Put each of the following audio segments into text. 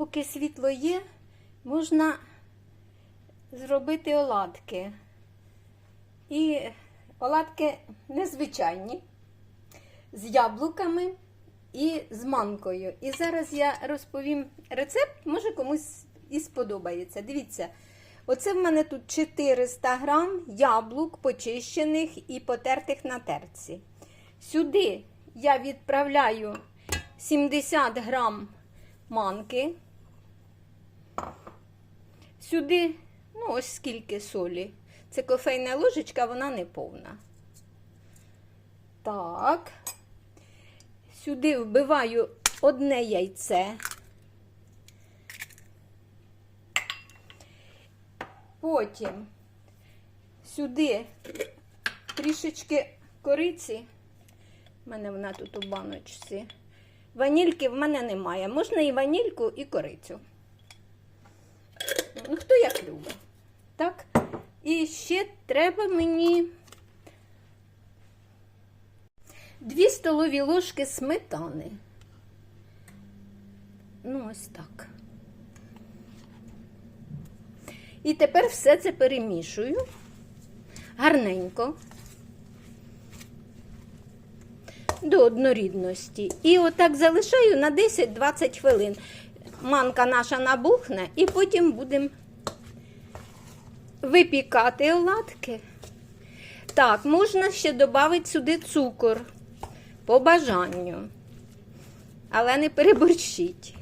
поки світло є, можна зробити оладки. І оладки незвичайні, з яблуками і з манкою. І зараз я розповім рецепт, може комусь і сподобається. Дивіться, оце в мене тут 400 грам яблук почищених і потертих на терці. Сюди я відправляю 70 грам манки. Сюди, ну, ось скільки солі. Це кофейна ложечка, вона не повна. Так. Сюди вбиваю одне яйце. Потім сюди трішечки кориці. У мене вона тут у баночці. Ванільки в мене немає. Можна і ванільку, і корицю. Ну, хто як любить. Так. І ще треба мені 2 столові ложки сметани. Ну, ось так. І тепер все це перемішую гарненько до однорідності. І отак залишаю на 10-20 хвилин. Манка наша набухне, і потім будемо випікати оладки. Так, можна ще додати сюди цукор по бажанню. Але не переборщіть.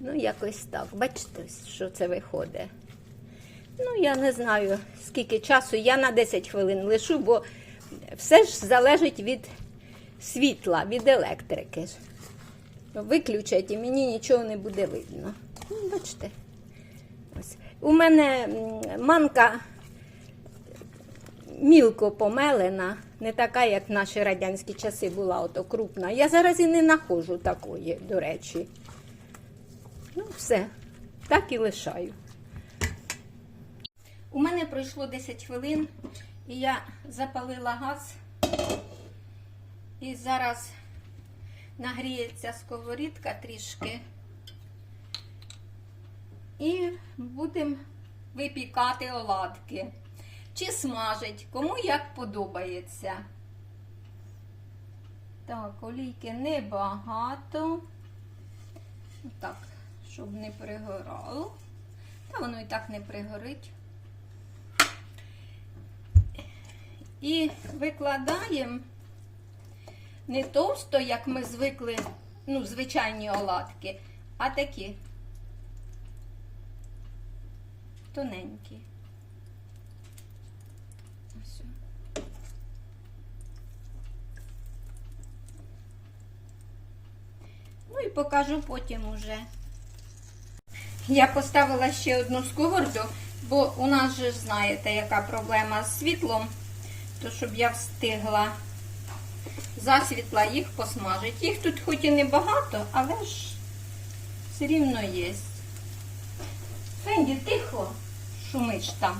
Ну, якось так. Бачите, що це виходить. Ну, я не знаю, скільки часу. Я на 10 хвилин лишу, бо все ж залежить від світла, від електрики. Виключать і мені нічого не буде видно. Ну, бачите. Ось. У мене манка мілко помелена, не така, як в наші радянські часи була ото крупна. Я зараз і не нахожу такої, до речі. Ну, все, так і лишаю. У мене пройшло 10 хвилин, і я запалила газ. І зараз нагріється сковорідка трішки. І будемо випікати оладки. Чи смажить, кому як подобається. Так, олійки небагато. Так, щоб не пригорало. Та воно і так не пригорить. І викладаємо не товсто, як ми звикли, ну, звичайні оладки, а такі тоненькі. Ось. Ну і покажу потім уже. Я поставила ще одну сковороду, бо у нас же знаєте, яка проблема з світлом, то щоб я встигла засвітла їх посмажити. Їх тут хоч і небагато, але ж все рівно є. Фенді, тихо, шумиш там.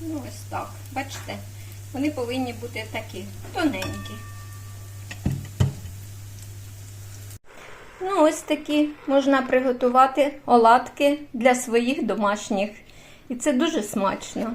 Ну, ось так. Бачите, вони повинні бути такі тоненькі. Ну, ось такі можна приготувати оладки для своїх домашніх. І це дуже смачно.